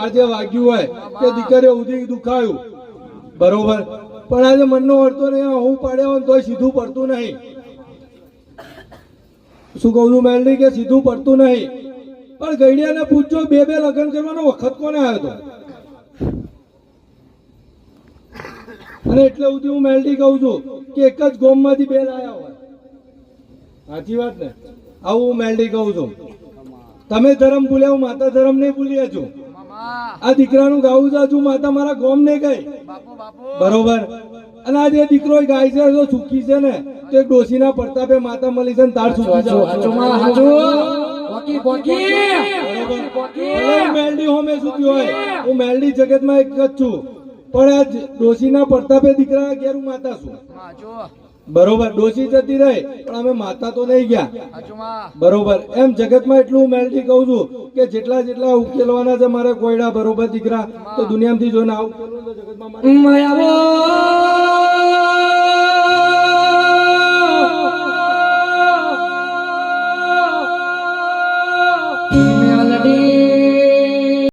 આજે વાગ્યું હોય કે દીકરીઓ ઉધી દુખાયું. બરોબર? પણ આજે મનનો વળતો નહીં હું પાડ્યા હોય તોય સીધું પડતું નહીં. શું કહું છું, મેલડી, કે સીધું પડતું નહીં? પણ ગઈડિયાને પૂછજો, બે બે લગ્ન કરવાનો વખત કોને આવ્યો હતો અને એટલે સુધી હું મેલડી કહું છું કે એક જ ગોમમાંથી બે લાયા હોય. સાચી વાત ને? આવું હું મેલડી કહું છું. તમે ધર્મ ભૂલ્યા, હું માતા ધર્મ નહીં ભૂલ્યા છું આ દીકરાનું ગાવું છું માતા મારા ગોમ નહીં ગઈ. બરોબર. અને આ જે દીકરો ગાય છે તો સુખી છે ને. તો એક ડોસીના પ્રતાપે માતા મળી છે ને તાર સુખી છે મેલડી હોમે સુધી હોય હું મેલડી જગતમાં એક જ છું. પણ આ ડોશીના પ્રતાપે દીકરા ઘેર હું માતા છું. બરોબર ડોશી જતી રહે પણ અમે માતા તો નહીં ગયા. બરોબર એમ જગતમાં એટલું હું મેલડી કહું છું કે જેટલા જેટલા ઉકેલવાના છે મારે કોયડા બરોબર દીકરા તો દુનિયામાંથી જોઈને આવું જગતમાં